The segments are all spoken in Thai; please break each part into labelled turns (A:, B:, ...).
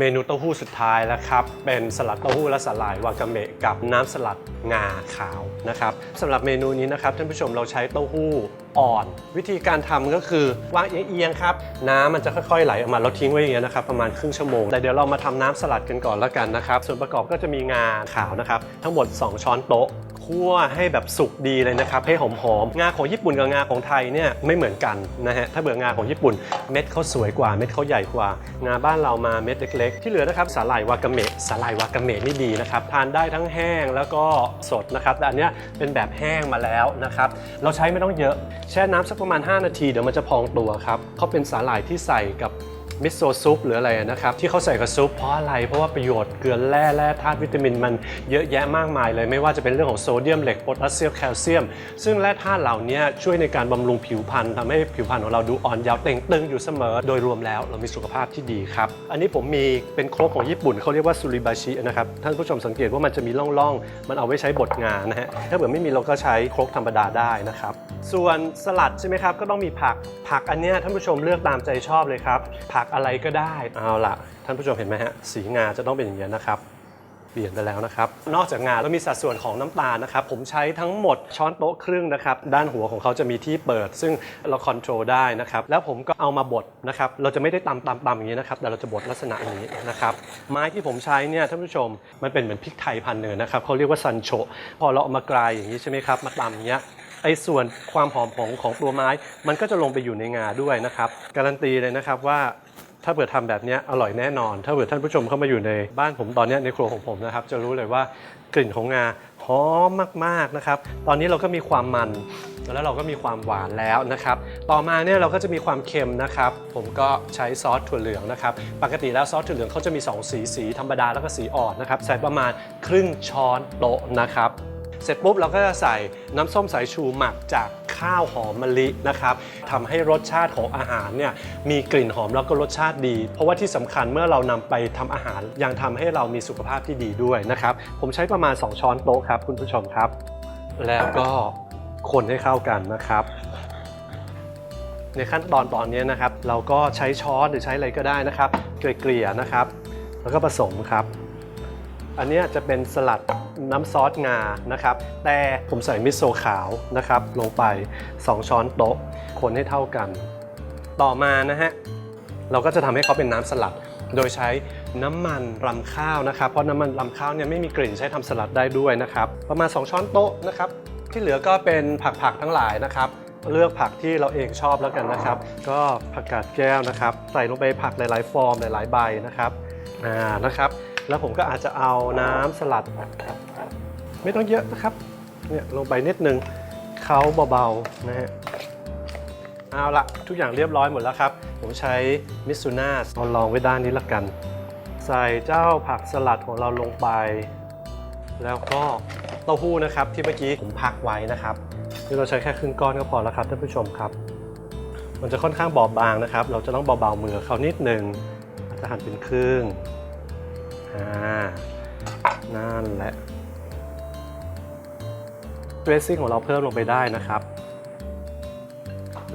A: เมนูเต้าหู้สุดท้ายแล้วครับ เป็นสลัดเต้าหู้และสลายวากาเมะกับน้ำสลัดงาขาวนะครับสำหรับเมนูนี้นะครับท่านผู้ชมเราใช้เต้าหู้อ่อน วิธีการทำก็คือวางเอียงๆครับ น้ำมันจะค่อยๆไหลออกมาเราทิ้งไว้อย่างเงี้ยนะครับประมาณครึ่งชั่วโมงแต่เดี๋ยวเรามาทำน้ำสลัดกันก่อนแล้วกันนะครับ ส่วนประกอบก็จะมีงาขาวนะครับทั้งหมด 2 ช้อนโต๊ะคั่วให้แบบสุกดีเลยนะครับให้หอมๆงาของญี่ปุ่นกับงาของไทยเนี่ยไม่เหมือนกันนะฮะถ้าเบื่องาของญี่ปุ่นเม็ดเขาสวยกว่าเม็ดเขาใหญ่กว่า งาบ้านเรามาเม็ดเล็ก ๆ ที่เหลือนะครับสาหร่ายวากาเมะสาหร่ายวากาเมะนี่ดีนะครับทานได้ทั้งแห้งแล้วก็สดนะครับแต่อันเนี้ยเป็นแบบแห้งมาแล้วนะครับเราใช้ไม่ต้องเยอะแช่น้ำสักประมาณ 5 นาทีเดี๋ยวมันจะพองตัวครับเขาเป็นสาหร่ายที่ใส่กับ มิโซะซุปหรืออะไรนะครับ ที่เขาใส่กับซุปเพราะอะไร เพราะว่าประโยชน์เกลือแร่แร่ธาตุวิตามินมันเยอะแยะมากมายเลย ไม่ว่าจะเป็นเรื่องของโซเดียมเหล็กโพแทสเซียมแคลเซียม ซึ่งแร่ธาตุเหล่านี้ช่วยในการบำรุงผิวพรรณทำให้ผิวพรรณของเราดูอ่อนเยาว์เต่งตึงอยู่เสมอ โดยรวมแล้วเรามีสุขภาพที่ดีครับ อันนี้ผมมีเป็นโครกของญี่ปุ่นเขาเรียกว่าซูริบาชินะครับท่านผู้ชมสังเกตว่ามันจะมีร่องๆมันเอาไว้ใช้บดงานนะฮะถ้าเกิดไม่มีเราก็ใช้โครกธรรมดาได้นะครับส่วนสลัดใช่ไหมครับก็ต้องมีผักผักอันนี้ท่านผู้ชมเลือกตามใจชอบเลยครับผักอะไรก็ได้ เอาล่ะท่านผู้ชมเห็นไหมฮะ สีงาจะต้องเป็นอย่างนี้ยนะครับ เปลี่ยนไปแล้วนะครับ นอกจากงาแล้วมีสัดส่วนของน้ำตาลนะครับ ผมใช้ทั้งหมดช้อนโต๊ะครึ่งนะครับ ด้านหัวของเขาจะมีที่เปิด ซึ่งเราคอนโทรลได้นะครับ แล้วผมก็เอามาบดนะครับ เราจะไม่ได้ตำตำตำอย่างนี้นะครับ แต่เราจะบดลักษณะอย่างนี้นะครับ ไม้ที่ผมใช้เนี่ยท่านผู้ชม มันเป็นเหมือนพริกไทยพันธุ์เนื้นะครับเขาเรียกว่าซันโชพอเราเอามากรายอย่างนี้ใช่ไหมครับ มาตำอย่างเงี้ย ไอ้ส่วนความหอมของของตัวไม้ มันก็จะลงไปอยู่ในงาด้วยนะครับ การันตีเลยนะครับว่า ถ้าเผื่อทำแบบนี้อร่อยแน่นอน ถ้าเผื่อท่านผู้ชมเข้ามาอยู่ในบ้านผมตอนนี้ในครัวของผมนะครับ จะรู้เลยว่ากลิ่นของงาหอมมากๆนะครับ ตอนนี้เราก็มีความมันแล้วเราก็มีความหวานแล้วนะครับ ต่อมาเนี่ยเราก็จะมีความเค็มนะครับ ผมก็ใช้ซอสถั่วเหลืองนะครับ ปกติแล้วซอสถั่วเหลืองเขาจะมี 2 สีสีธรรมดาแล้วก็สีอ่อนนะครับ ใส่ประมาณครึ่งช้อนโต๊ะนะครับ เสร็จปุ๊บเราก็จะใส่น้ำส้มสายชูหมักจาก ข้าวหอมมะลินะครับทำให้รสชาติของอาหารเนี่ยมีกลิ่นหอมแล้วก็รสชาติดี เพราะว่าที่สำคัญเมื่อเรานำไปทำอาหาร ยังทำให้เรามีสุขภาพที่ดีด้วยนะครับ ผมใช้ประมาณ 2 ช้อนโต๊ะครับ คุณผู้ชมครับ แล้วก็คนให้เข้ากันนะครับในขั้นตอนตอนนี้นะครับ เราก็ใช้ช้อนหรือใช้อะไรก็ได้นะครับ เกลี่ยๆนะครับ แล้วก็ผสมครับ อันนี้จะเป็นสลัดน้ำซอสงานะครับ แต่ผมใส่มิโซะขาวนะครับ ลงไป 2 ช้อนโต๊ะ คนให้เท่ากัน ต่อมานะฮะ เราก็จะทำให้เขาเป็นน้ำสลัด โดยใช้น้ำมันรำข้าวนะครับ เพราะน้ำมันรำข้าวเนี่ยไม่มีกลิ่นใช้ทำสลัดได้ด้วยนะครับ ประมาณ 2 ช้อนโต๊ะนะครับ ที่เหลือก็เป็นผักๆทั้งหลายนะครับเลือกผักที่เราเองชอบแล้วกันนะครับ ก็ผักกาดแก้วนะครับ ใส่ลงไปผักหลาย ๆ ฟอร์มหลาย ๆ ใบนะครับอ่านะครับ แล้วผมก็อาจจะเอาน้ำสลัด ไม่ต้องเยอะนะครับเนี่ยลงไปนิดนึงเขาเบาๆนะฮะเอาละทุกอย่างเรียบร้อยหมดแล้วครับ ผมใช้มิซูน่าเอาลองไว้ด้านนี้ละกัน ใส่เจ้าผักสลัดของเราลงไป แล้วก็เต้าหู้นะครับที่เมื่อกี้ผมพักไว้นะครับนี่เราใช้แค่ครึ่งก้อนก็พอแล้วครับท่านผู้ชมครับ มันจะค่อนข้างบอบบางนะครับ เราจะต้องเบาๆมือเขานิดหนึ่งจะหั่นเป็นครึ่ง อ่านั่นแหละเดรสซิ่งของเราเพิ่มลงไปได้นะครับ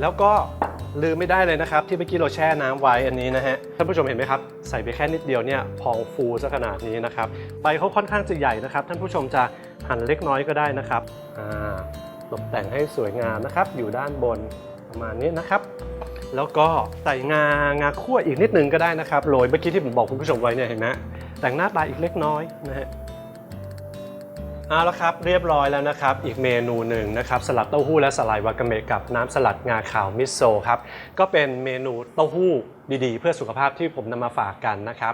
A: แล้วก็ลืมไม่ได้เลยนะครับ ที่เมื่อกี้เราแช่น้ำไว้อันนี้นะฮะท่านผู้ชมเห็นไหมครับ ใส่ไปแค่นิดเดียวเนี่ยพองฟูซะขนาดนี้นะครับใบเขาค่อนข้างจะใหญ่นะครับ ท่านผู้ชมจะหั่นเล็กน้อยก็ได้นะครับอ่าตกแต่งให้สวยงามนะครับ อยู่ด้านบนประมาณนี้นะครับ แล้วก็ใส่งางาคั่วอีกนิดนึงก็ได้นะครับโรยเมื่อกี้ที่ผมบอกคุณผู้ชมไว้เนี่ยเห็นไหม แต่งหน้าตาอีกเล็กน้อยนะฮะเอาละครับเรียบร้อยแล้วนะครับ อีกเมนูหนึ่งนะครับสลัดเต้าหู้และสลายวากาเมะกับน้ำสลัดงาขาวมิโซะครับก็เป็นเมนูเต้าหู้ดีๆ เพื่อสุขภาพที่ผมนำมาฝากกันนะครับ